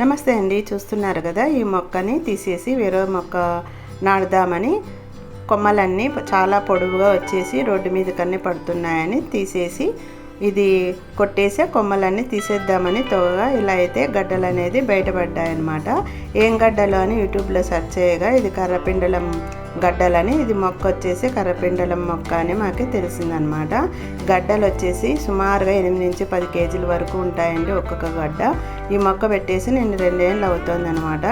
నమస్తే అండి చూస్తున్నారు కదా ఈ మొక్కని తీసేసి వేరే మొక్క నాటుదామని. కొమ్మలన్నీ చాలా పొడవుగా వచ్చేసి రోడ్డు మీద కన్నీ పడుతున్నాయని తీసేసి ఇది కొట్టేసే కొమ్మలన్నీ తీసేద్దామని తోగా ఇలా అయితే గడ్డలు అనేది బయటపడ్డాయన్నమాట. ఏం గడ్డలు అని యూట్యూబ్లో సెర్చ్ చేయగా ఇది కర్రపిండలం గడ్డలని ఇది మొక్క వచ్చేసి కర్రపిండలం మొక్క అని మాకు తెలిసిందనమాట గడ్డలు వచ్చేసి సుమారుగా ఎనిమిది నుంచి పది కేజీల వరకు ఉంటాయండి ఒక్కొక్క గడ్డ. ఈ మొక్క పెట్టేసి నేను రెండేళ్ళు అవుతుందన్నమాట.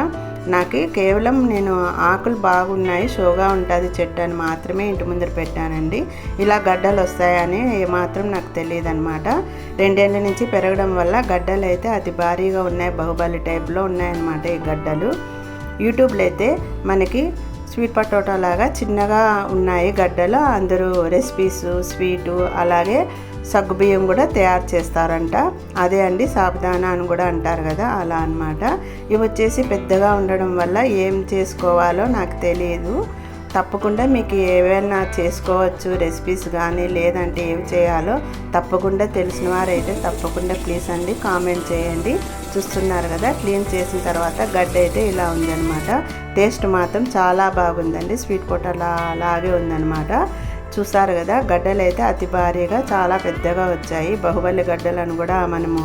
నాకు కేవలం నేను ఆకులు బాగున్నాయి షోగా ఉంటుంది చెట్టు అని మాత్రమే ఇంటి ముందర పెట్టానండి. ఇలా గడ్డలు వస్తాయని ఏమాత్రం నాకు తెలియదు అనమాట రెండేళ్ళ నుంచి పెరగడం వల్ల గడ్డలు అయితే అతి భారీగా ఉన్నాయి బాహుబలి టైప్లో ఉన్నాయన్నమాట ఈ గడ్డలు. యూట్యూబ్లో అయితే మనకి స్వీట్ పటోటా లాగా చిన్నగా ఉన్నాయి గడ్డలు. అందరూ రెసిపీస్ స్వీటు అలాగే సగ్గుబియ్యం కూడా తయారు చేస్తారంట. అదే అండి సాబుదానా అని కూడా అంటారు కదా అలా అనమాట ఇవి వచ్చేసి పెద్దగా ఉండడం వల్ల ఏం చేసుకోవాలో నాకు తెలియదు తప్పకుండా మీకు ఏవైనా చేసుకోవచ్చు రెసిపీస్ కానీ లేదంటే ఏవి చేయాలో తప్పకుండా తెలిసిన వారైతే తప్పకుండా ప్లీజ్ అండి కామెంట్ చేయండి. చూస్తున్నారు కదా క్లీన్ చేసిన తర్వాత గడ్డ అయితే ఇలా ఉందన్నమాట. టేస్ట్ మాత్రం చాలా బాగుందండి స్వీట్ పొటాలా అలాగే ఉందన్నమాట. చూసారు కదా గడ్డలు అయితే అతి భారీగా చాలా పెద్దగా వచ్చాయి. బాహుబలి గడ్డలను కూడా మనము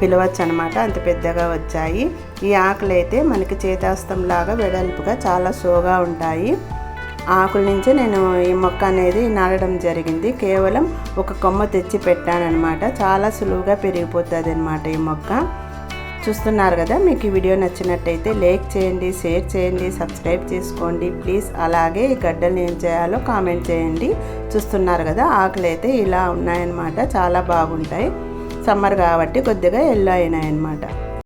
పిలవచ్చు అనమాట అంత పెద్దగా వచ్చాయి. ఈ ఆకులు అయితే మనకి చేతాస్తం లాగా వెడల్పుగా చాలా సోగా ఉంటాయి. ఆకుల నుంచి నేను ఈ మొక్క అనేది నాటడం జరిగింది. కేవలం ఒక కొమ్మ తెచ్చి పెట్టానమాట చాలా సులువుగా పెరిగిపోతుంది అనమాట ఈ మొక్క. చూస్తున్నారు కదా మీకు ఈ వీడియో నచ్చినట్టయితే లైక్ చేయండి షేర్ చేయండి సబ్స్క్రైబ్ చేసుకోండి ప్లీజ్ అలాగే ఈ గడ్డలు ఏం చేయాలో కామెంట్ చేయండి. చూస్తున్నారు కదా ఆకులు అయితే ఇలా ఉన్నాయన్నమాట చాలా బాగుంటాయి. సమ్మర్ కాబట్టి కొద్దిగా ఎల్లో అయినాయన్నమాట.